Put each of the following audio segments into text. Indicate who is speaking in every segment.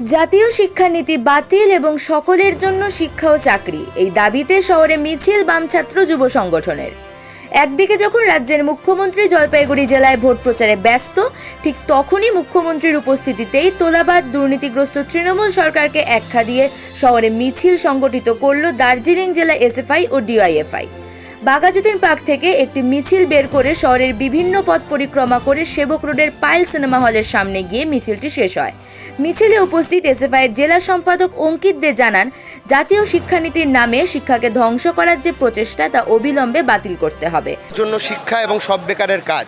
Speaker 1: জাতীয় শিক্ষানীতি বাতিল এবং সকলের জন্য শিক্ষা ও চাকরি। এই দাবিতে শহরে মিছিল বাম ছাত্র যুব সংগঠনের। একদিকে যখন রাজ্যের মুখ্যমন্ত্রী জলপাইগুড়ি জেলায় ভোট প্রচারে ব্যস্ত, ঠিক তখনই মুখ্যমন্ত্রীর উপস্থিতিতেই তোলাবাদ দুর্নীতিগ্রস্ত তৃণমূল সরকারকে একখা দিয়ে শহরে মিছিল সংগঠিত করল দার্জিলিং জেলা এসএফআই ও ডিওয়াইএফআই। বাঘাযতীন পার্ক থেকে একটি মিছিল বের করে শহরের বিভিন্ন পথ পরিক্রমা করে সেবক রোডের পাইল সিনেমা হলের সামনে গিয়ে মিছিলটি শেষ হয়। মিছিলে উপস্থিত এসএফআইয়ের জেলা সম্পাদক অঙ্কিত দে জানান, জাতীয় শিক্ষানীতির নামে শিক্ষাকে ধ্বংস করার যে প্রচেষ্টা তা অবিলম্বে বাতিল করতে হবে।
Speaker 2: জন্য শিক্ষা এবং সব বেকারের কাজ।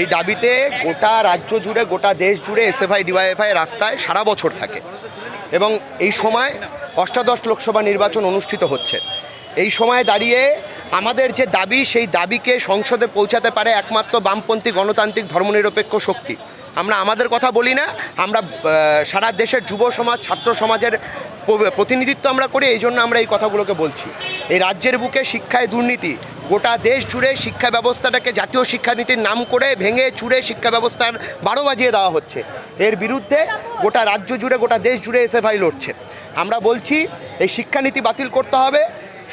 Speaker 2: এই দাবিতে গোটা রাজ্য জুড়ে, গোটা দেশ জুড়ে এসএফআই, ডিওয়াইএফআই রাস্তায় সারা বছর থাকে। এবং এই সময় অষ্টাদশ লোকসভা নির্বাচন অনুষ্ঠিত হচ্ছে। এই সময় দাঁড়িয়ে আমাদের যে দাবি, সেই দাবিকে সংসদে পৌঁছাতে পারে একমাত্র বামপন্থী গণতান্ত্রিক ধর্মনিরপেক্ষ শক্তি। আমরা আমাদের কথা বলি না, আমরা সারা দেশের যুব সমাজ, ছাত্র সমাজের প্রতিনিধিত্ব আমরা করি, এই জন্য আমরা এই কথাগুলোকে বলছি। এই রাজ্যের বুকে শিক্ষায় দুর্নীতি, গোটা দেশ জুড়ে শিক্ষা ব্যবস্থাটাকে জাতীয় শিক্ষানীতির নাম করে ভেঙে চুড়ে শিক্ষা ব্যবস্থার বারো বাজিয়ে দেওয়া হচ্ছে। এর বিরুদ্ধে গোটা রাজ্য জুড়ে, গোটা দেশ জুড়ে এসএফআই লড়ছে। আমরা বলছি, এই শিক্ষানীতি বাতিল করতে হবে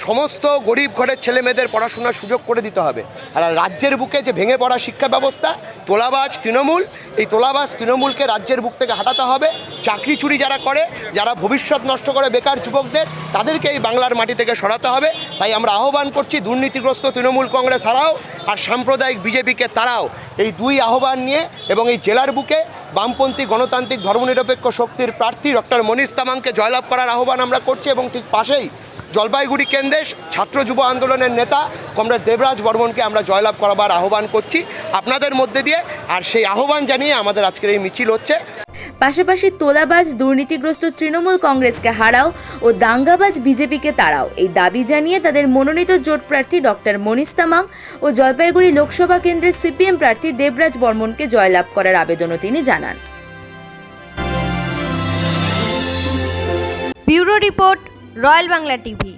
Speaker 2: সমস্ত গরিব ঘরের ছেলে মেয়েদের পড়াশোনার সুযোগ করে দিতে হবে। আর রাজ্যের বুকে যে ভেঙে পড়া শিক্ষা ব্যবস্থা, তোলাবাজ তৃণমূল, এই তোলাবাজ তৃণমূলকে রাজ্যের বুক থেকে হাঁটাতে হবে। চাকরি চুরি যারা করে, যারা ভবিষ্যৎ নষ্ট করে বেকার যুবকদের, তাদেরকে এই বাংলার মাটি থেকে সরাতে হবে। তাই আমরা আহ্বান করছি দুর্নীতিগ্রস্ত তৃণমূল কংগ্রেস হারাও, আর সাম্প্রদায়িক বিজেপিকে তারাও এই দুই আহ্বান নিয়ে এবং এই জেলার বুকে বামপন্থী গণতান্ত্রিক ধর্মনিরপেক্ষ শক্তির প্রার্থী ডক্টর মনীষ তামাংকে জয়লাভ করার আহ্বান আমরা করছি এবং ঠিক পাশেই জলপাইগুড়ি কেন্দ্রে ছাত্র যুব আন্দোলনের নেতা কমরেড দেবরাজ বর্মনকে আমরা জয়লাভ করাবার আহ্বান করছি আপনাদের মধ্যে দিয়ে আর সেই আহ্বান জানিয়ে আমাদের আজকের এই মিছিল হচ্ছে।
Speaker 1: পাশাপাশি তোলাবাজ দুর্নীতিগ্রস্ত তৃণমূল কংগ্রেসকে হারাও ও দাঙ্গাবাজ বিজেপিকে তাড়াও। এই দাবি জানিয়ে তাদের মনোনীত জোট প্রার্থী ডক্টর মনীষ তামাং ও জলপাইগুড়ি লোকসভা কেন্দ্রের সিপিএম প্রার্থী দেবরাজ বর্মনকে জয়লাভ করার আবেদনও তিনি জানান।
Speaker 3: Bureau report royal Bangla TV.